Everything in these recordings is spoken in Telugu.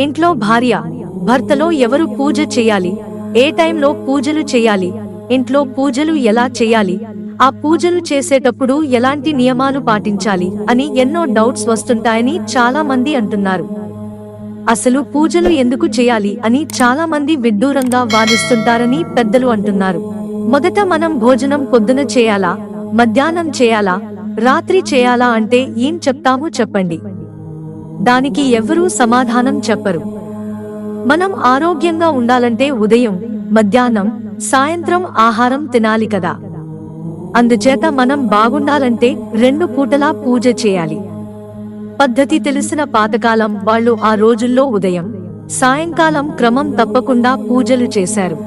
ఇంట్లో భార్య భర్తలో ఎవరు పూజ చేయాలి? ఏ టైంలో పూజలు చేయాలి? ఇంట్లో పూజలు ఎలా చేయాలి? ఆ పూజలు చేసేటప్పుడు ఎలాంటి నియమాలు పాటించాలి అని ఎన్నో డౌట్స్ వస్తుంటాయని చాలా మంది అంటున్నారు. అసలు పూజలు ఎందుకు చేయాలి అని చాలా మంది విడ్డూరంగా వాదిస్తుంటారని పెద్దలు అంటున్నారు. మొదట మనం భోజనం పొద్దున చేయాలా? మధ్యాహ్నం చేయాలా? రాత్రి చేయాలా అంటే ఏం చెప్తాము చెప్పండి. దానికి ఎవరూ సమాధానం చెప్పరు. మనం ఆరోగ్యంగా ఉండాలంటే ఉదయం మధ్యాహ్నం సాయంత్రం ఆహారం తినాలి కదా. అందుచేత మనం బాగుండాలంటే రెండు పూటలా పూజ చేయాలి. పద్ధతి తెలిసిన పాతకాలం వాళ్ళు ఆ రోజుల్లో ఉదయం సాయంకాలం క్రమం తప్పకుండా పూజలు చేశారు.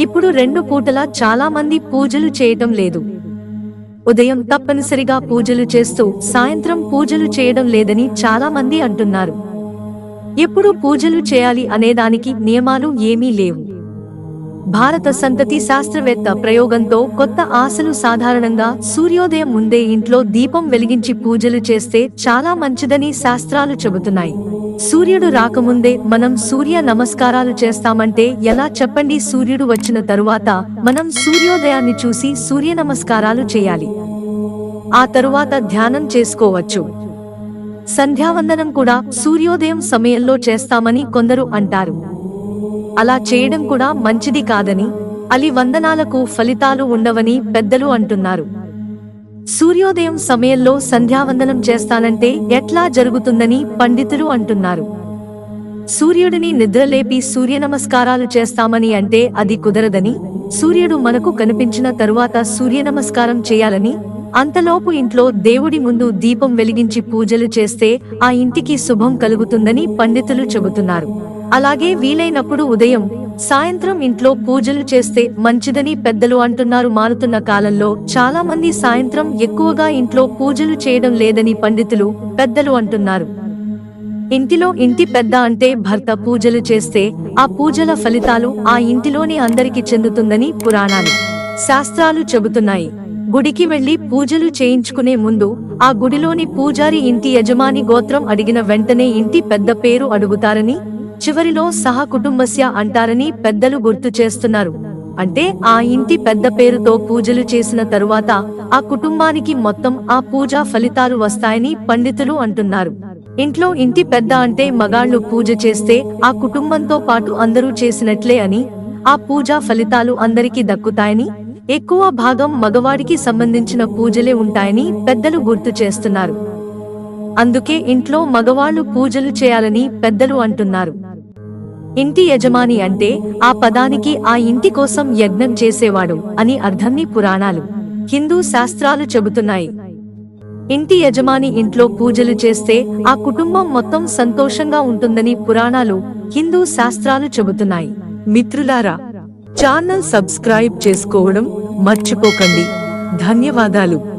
ఇప్పుడు రెండు పూటలా చాలా మంది పూజలు చేయటం లేదు. ఉదయం తప్పనిసరిగా పూజలు చేస్తూ సాయంత్రం పూజలు చేయడం లేదని చాలా మంది అంటున్నారు. ఎప్పుడు పూజలు చేయాలి అనేదానికి నియమాలు ఏమీ లేవు. భారత సంతతి శాస్త్రవేత్త ప్రయోగంతో కొత్త ఆశలు సాధారణంగా సూర్యోదయం ముందే ఇంట్లో దీపం వెలిగించి పూజలు చేస్తే చాలా మంచిదని శాస్త్రాలు చెబుతున్నాయి. సూర్యుడు రాకముందే మనం సూర్య నమస్కారాలు చేస్తామంటే ఎలా చెప్పండి? సూర్యుడు వచ్చిన తరువాత మనం సూర్యోదయాన్ని చూసి సూర్య నమస్కారాలు చేయాలి. ఆ తరువాత ధ్యానం చేసుకోవచ్చు. సంధ్యావందనం కూడా సూర్యోదయం సమయంలో చేస్తామని కొందరు అంటారు. అలా చేయడం కూడా మంచిది కాదని అలి వందనాలకు ఫలితాలు ఉండవని పెద్దలు అంటున్నారు. సూర్యోదయం సమయంలో సంధ్యావందనం చేస్తానంటే ఎట్లా జరుగుతుందని పండితులు అంటున్నారు. సూర్యుడిని నిద్రలేపి సూర్య నమస్కారాలు చేస్తామని అంటే అది కుదరదని సూర్యుడు మనకు కనిపించిన తరువాత సూర్య నమస్కారం చేయాలని అంతలోపు ఇంట్లో దేవుడి ముందు దీపం వెలిగించి పూజలు చేస్తే ఆ ఇంటికి శుభం కలుగుతుందని పండితులు చెబుతున్నారు. అలాగే వీలైనప్పుడు ఉదయం సాయంత్రం ఇంట్లో పూజలు చేస్తే మంచిదని పెద్దలు అంటున్నారు. మారుతున్న కాలంలో చాలా మంది సాయంత్రం ఎక్కువగా ఇంట్లో పూజలు చేయడం లేదని పండితులు పెద్దలు అంటున్నారు. ఇంటిలో ఇంటి పెద్ద అంటే భర్త పూజలు చేస్తే ఆ పూజల ఫలితాలు ఆ ఇంటిలోని అందరికి చెందుతుందని పురాణాలు శాస్త్రాలు చెబుతున్నాయి. గుడికి వెళ్ళి పూజలు చేయించుకునే ముందు ఆ గుడిలోని పూజారి ఇంటి యజమాని గోత్రం అడిగిన వెంటనే ఇంటి పెద్ద పేరు అడుగుతారని చివరిలో సహకుటుంబస్య అంటారని పెద్దలు గుర్తు చేస్తున్నారు. అంటే ఆ ఇంటి పెద్ద పేరుతో పూజలు చేసిన తరువాత ఆ కుటుంబానికి మొత్తం ఆ పూజా ఫలితాలు వస్తాయని పండితులు అంటున్నారు. ఇంట్లో ఇంటి పెద్ద అంటే మగాళ్ళు పూజ చేస్తే ఆ కుటుంబంతో పాటు అందరూ చేసినట్లే అని ఆ పూజా ఫలితాలు అందరికీ దక్కుతాయని ఎక్కువ భాగం మగవాడికి సంబంధించిన పూజలే ఉంటాయని పెద్దలు గుర్తు చేస్తున్నారు. అందుకే ఇంట్లో మగవాళ్ళు పూజలు చేయాలని పెద్దలు అంటున్నారు. ఇంటి యజమాని అంటే ఆ పదానికి ఆ ఇంటి కోసం యజ్ఞం చేసేవాడు అని అర్థంని పురాణాలు హిందూ శాస్త్రాలు చెబుతున్నాయి. ఇంటి యజమాని ఇంట్లో పూజలు చేస్తే ఆ కుటుంబం మొత్తం సంతోషంగా ఉంటుందని పురాణాలు హిందూ శాస్త్రాలు చెబుతున్నాయి. మిత్రులారా ఛానల్ సబ్స్క్రైబ్ చేసుకోవడం మర్చిపోకండి. ధన్యవాదాలు.